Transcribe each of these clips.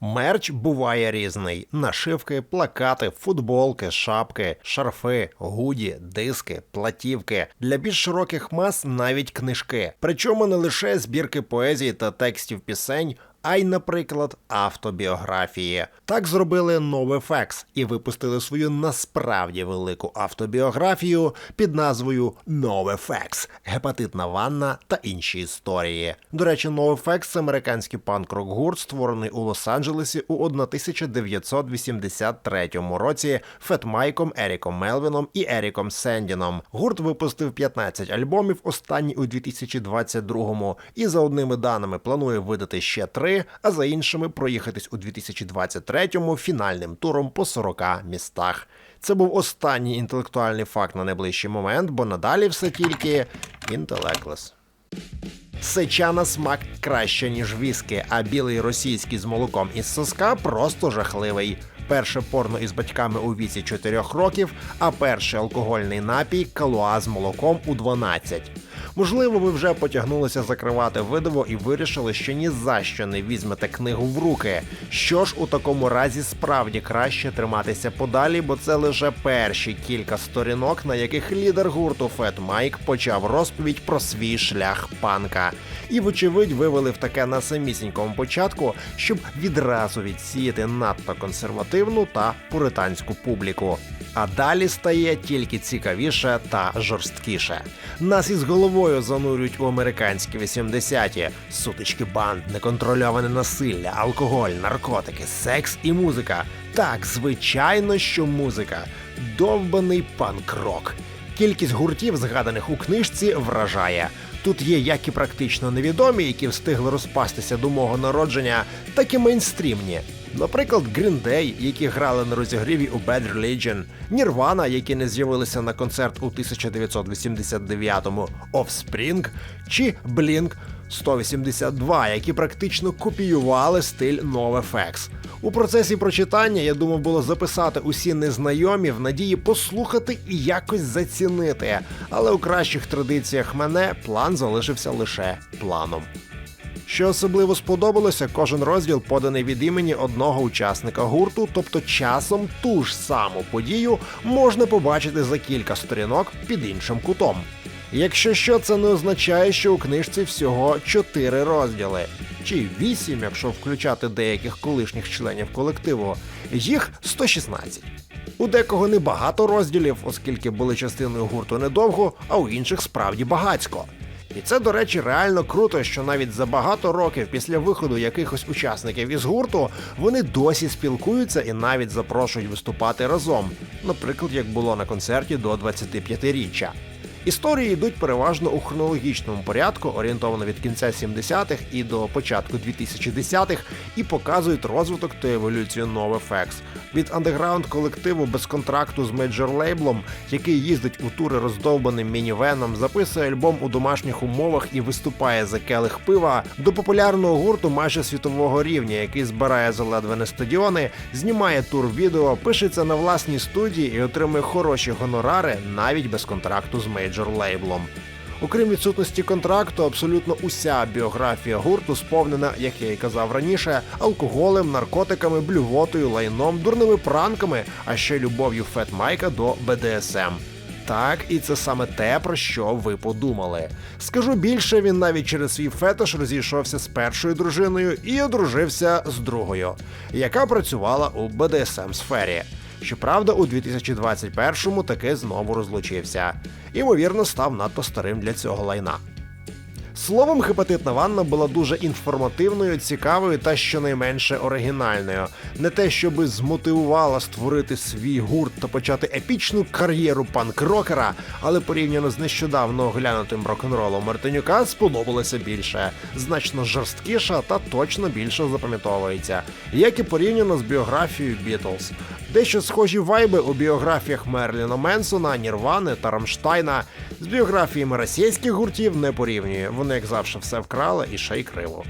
Мерч буває різний: нашивки, плакати, футболки, шапки, шарфи, гуді, диски, платівки. Для більш широких мас навіть книжки. Причому не лише збірки поезії та текстів пісень. А й, наприклад, автобіографії. Так зробили NoFX і випустили свою насправді велику автобіографію під назвою NoFX – гепатитна ванна та інші історії. До речі, NoFX – це американський панк-рок гурт, створений у Лос-Анджелесі у 1983 році Фет Майком, Еріком Мелвіном і Еріком Сендіном. Гурт випустив 15 альбомів, останній у 2022-му, і за одними даними планує видати ще три, а за іншими проїхатись у 2023-му фінальним туром по 40 містах. Це був останній інтелектуальний факт на найближчий момент, бо надалі все тільки інтелеклес. Сеча на смак краще, ніж віскі, а білий російський з молоком із соска просто жахливий. Перше порно із батьками у віці 4 років, а перший алкогольний напій калуа з молоком у 12. Можливо, ви вже потягнулися закривати видиво і вирішили, що ні за що не візьмете книгу в руки. Що ж у такому разі справді краще триматися подалі, бо це лише перші кілька сторінок, на яких лідер гурту Фет Майк почав розповідь про свій шлях панка. І, вочевидь, вивели в таке на самісінькому початку, щоб відразу відсіяти надто консервативну та пуританську публіку. А далі стає тільки цікавіше та жорсткіше. Нас із головою занурюють у американські 80-ті. сутички банд, неконтрольоване насилля, алкоголь, наркотики, секс і музика. Так, звичайно, що музика. Довбаний панк-рок. Кількість гуртів, згаданих у книжці, вражає. Тут є як і практично невідомі, які встигли розпастися до мого народження, так і мейнстрімні. Наприклад, Green Day, які грали на розігріві у Bad Religion, Nirvana, які не з'явилися на концерт у 1989-му, Offspring, чи Blink 182, які практично копіювали стиль NoFX. У процесі прочитання я думав було записати усі незнайомі в надії послухати і якось зацінити. Але у кращих традиціях мене план залишився лише планом. Що особливо сподобалося, кожен розділ поданий від імені одного учасника гурту, тобто часом ту ж саму подію можна побачити за кілька сторінок під іншим кутом. Якщо що, це не означає, що у книжці всього чотири розділи, чи вісім, якщо включати деяких колишніх членів колективу, їх 116. У декого небагато розділів, оскільки були частиною гурту недовго, а у інших справді багацько. І це, до речі, реально круто, що навіть за багато років після виходу якихось учасників із гурту вони досі спілкуються і навіть запрошують виступати разом, наприклад, як було на концерті до 25-річчя. Історії йдуть переважно у хронологічному порядку, орієнтовано від кінця 70-х і до початку 2010-х, і показують розвиток та еволюцію NoFX. від андеграунд колективу без контракту з мейджор-лейблом, який їздить у тури роздовбаним мінівеном, записує альбом у домашніх умовах і виступає за келих пива, до популярного гурту майже світового рівня, який збирає заледве не стадіони, знімає тур відео, пишеться на власній студії і отримує хороші гонорари навіть без контракту з мейджор мейджор-лейблом. Окрім відсутності контракту, абсолютно уся біографія гурту сповнена, як я й казав раніше, алкоголем, наркотиками, блювотою, лайном, дурними пранками, а ще любов'ю Фет Майка до БДСМ. Так, і це саме те, про що ви подумали. Скажу більше, він навіть через свій фетиш розійшовся з першою дружиною і одружився з другою, яка працювала у БДСМ сфері. Щоправда, у 2021-му таки знову розлучився. Імовірно, став надто старим для цього лайна. Словом, гепатитна ванна була дуже інформативною, цікавою та щонайменше оригінальною. Не те, щоби змотивувала створити свій гурт та почати епічну кар'єру панк-рокера, але порівняно з нещодавно оглянутим рок-н-ролом Мартинюка сподобалося більше, значно жорсткіша та точно більше запам'ятовується, як і порівняно з біографією Бітлз. Дещо схожі вайби у біографіях Мерліна Менсона, Нірвани та Рамштайна. З біографіями російських гуртів не порівнює. Вони, як завжди, все вкрали і ще й криво.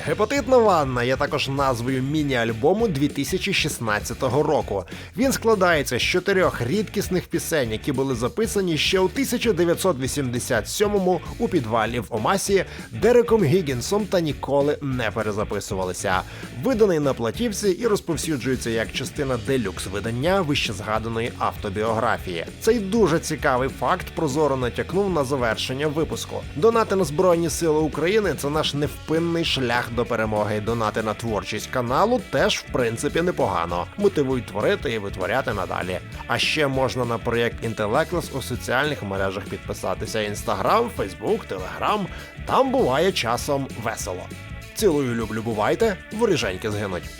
Гепатитна ванна є також назвою міні-альбому 2016 року. Він складається з чотирьох рідкісних пісень, які були записані ще у 1987-му у підвалі в Омасі Дереком Гігінсом та ніколи не перезаписувалися. Виданий на платівці і розповсюджується як частина делюкс видання вищезгаданої автобіографії. Цей дуже цікавий факт прозоро натякнув на завершення випуску. Донати на Збройні Сили України це наш невпинний шлях до перемоги. Донати на творчість каналу теж в принципі непогано. Мотивують творити і витворяти надалі. А ще можна на проєкт Інтелектлес у соціальних мережах підписатися: Інстаграм, Фейсбук, Телеграм. Там буває часом весело. Цілую, люблю, бувайте, воріженьки згинуть.